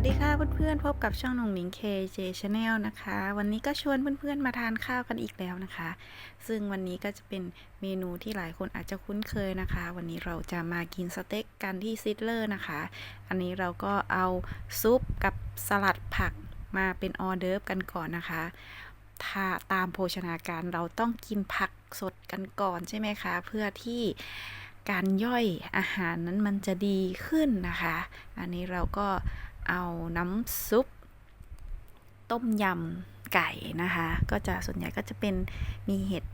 วัสดีค่ะเพื่อนๆพบกับช่องนงหนิง KJ Channel นะคะ วันนี้ก็ชวนเพื่อนๆมาทานข้าวกันอีกแล้วนะคะ ซึ่งวันนี้ก็จะเป็นเมนูที่หลายคนอาจจะคุ้นเคยนะคะ วันนี้เราจะมากินสเต็กกันที่ซิดเลอร์นะคะ อันนี้เราก็เอาซุปกับสลัดผักมาเป็นออเดิร์ฟกันก่อนนะคะถ้าตามโภชนาการเราต้องกินผักสดกันก่อนใช่ไหมคะ เพื่อที่การย่อยอาหารนั้นมันจะดีขึ้นนะคะ อันนี้เราก็เเอาน้ำซุป ต้มยำไก่นะคะ ก็จะส่วนใหญ่ก็จะเป็นมีเห็ด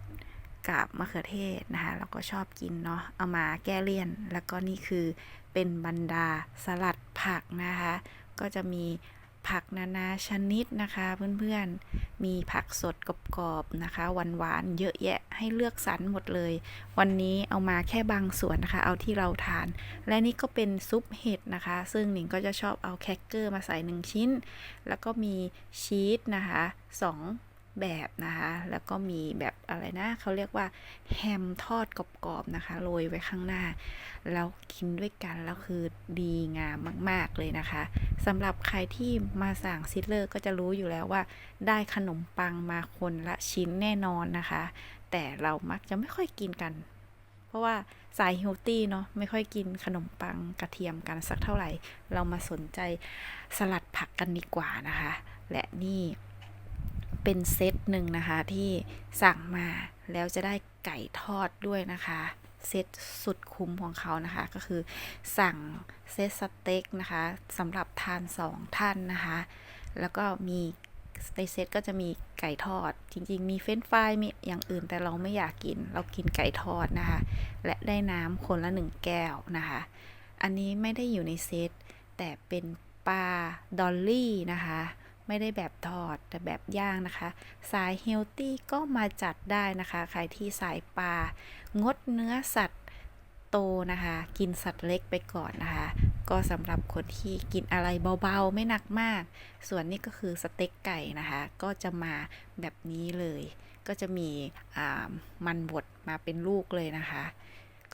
กับมะเขือเทศนะคะ เราก็ชอบกินเนาะเอามาแก้เลี่ยน แล้วก็นี่คือเป็นบรรดาสลัดผักนะคะ ก็จะมี ผักนานาชนิดนะคะเพื่อนๆ มีผักสดกรอบๆนะคะหวานๆเยอะแยะให้เลือกสรรหมดเลย วันนี้เอามาแค่บางส่วนนะคะ เอาที่เราทาน และนี่ก็เป็นซุปเห็ดนะคะ ซึ่งหนิงก็จะชอบเอาแครกเกอร์มาใส่หนึ่งชิ้น แล้วก็มีชีสนะคะสอง แบบนะคะ แล้วก็มีแบบอะไรนะเขาเรียกว่าแฮมทอดกรอบๆนะคะโรยไว้ข้างหน้า แล้วกินด้วยกันแล้วคือดีงามมาก ๆเลยนะคะสำหรับใครที่มาสั่งซิดเลอร์ก็จะรู้อยู่แล้วว่า ได้ขนมปังมาคนละชิ้นแน่นอนนะคะ แต่เรามักจะไม่ค่อยกินกัน เพราะว่าสายเฮลตี้เนาะไม่ค่อยกินขนมปังกระเทียมกันสักเท่าไหร่ เรามาสนใจสลัดผักกันดีกว่านะคะ และนี่ เป็นเซตหนึ่งนะคะที่สั่งมาแล้วจะได้ไก่ทอดด้วยนะคะเซตสุดคุ้มของเขานะคะ ก็คือสั่งเซตสเต็กนะคะสำหรับทานสองท่านนะคะ แล้วก็มีในเซตก็จะมีไก่ทอด จริง ๆ มีเฟรนฟรายมีอย่างอื่นแต่เราไม่อยากกิน เรากินไก่ทอดนะคะ และได้น้ำคนละหนึ่งแก้วนะคะ อันนี้ไม่ได้อยู่ในเซตแต่เป็นปลาดอลลี่นะคะ ไม่ได้แบบทอดแต่แบบย่างนะคะ สายเฮลตี้ก็มาจัดได้นะคะใครที่สายปลางดเนื้อสัตว์โตนะคะ กินสัตว์เล็กไปก่อนนะคะ ก็สำหรับคนที่กินอะไรเบาๆ ไม่หนักมาก ส่วนนี้ก็คือสเต็กไก่นะคะ ก็จะมาแบบนี้เลย ก็จะมีมันบดมาเป็นลูกเลยนะคะ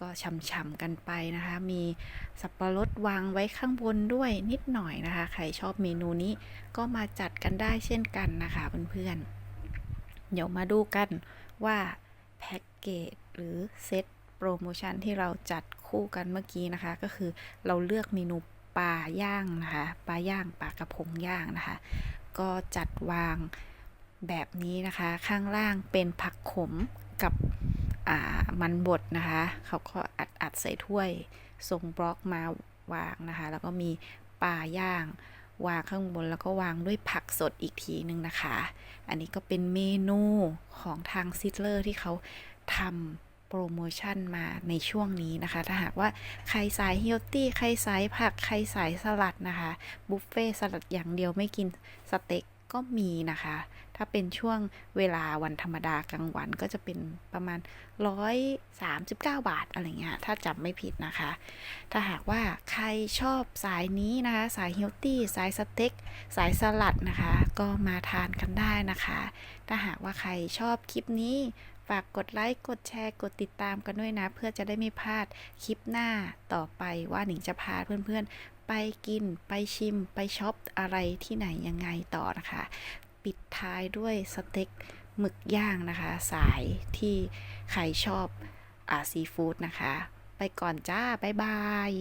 ก็ช่ำๆกันไปนะคะ มีสับปะรดวางไว้ข้างบนด้วยนิดหน่อยนะคะ ใครชอบเมนูนี้ก็มาจัดกันได้เช่นกันนะคะเพื่อนๆ เดี๋ยวมาดูกันว่าแพ็กเกจหรือเซตโปรโมชั่นที่เราจัดคู่กันเมื่อกี้นะคะ ก็คือเราเลือกเมนูปลาย่างนะคะปลาย่างปลากระพงย่างนะคะ ก็จัดวางแบบนี้นะคะ ข้างล่างเป็นผักขมกับ มันบดนะคะ เขาก็อัดอัดใส่ถ้วยทรงบล็อกมาวางนะคะ แล้วก็มีปลาย่าง วางข้างบนแล้วก็วางด้วยผักสดอีกทีนึงนะคะ อันนี้ก็เป็นเมนูของทางซิดเลอร์ที่เขาทำโปรโมชั่นมาในช่วงนี้นะคะ ถ้าหากว่าใครสายเฮลตี้ใครสายผัก ใครสายสลัดนะคะ บุฟเฟ่สลัดอย่างเดียวไม่กินสเต็ก ก็มีนะคะ ถ้าเป็นช่วงเวลาวันธรรมดากลางวันก็จะเป็นประมาณ 139 บาทอะไรเงี้ย ถ้าจำไม่ผิดนะคะ ถ้าหากว่าใครชอบสายนี้นะคะ สายเฮลตี้ สายสเต็ก สายสลัดนะคะ ก็มาทานกันได้นะคะ ถ้าหากว่าใครชอบคลิปนี้ฝากกดไลค์ กดแชร์ กดติดตามกันด้วยนะ เพื่อจะได้ไม่พลาดคลิปหน้าต่อไปว่าหนิงจะพาเพื่อนๆ ไปกิน ไปชิม ไปช็อปอะไรที่ไหนยังไงต่อนะคะ ปิดท้ายด้วยสเต็กหมึกย่างนะคะ สายที่ใครชอบอาซีฟู้ดนะคะ ไปก่อนจ้า บ๊ายบาย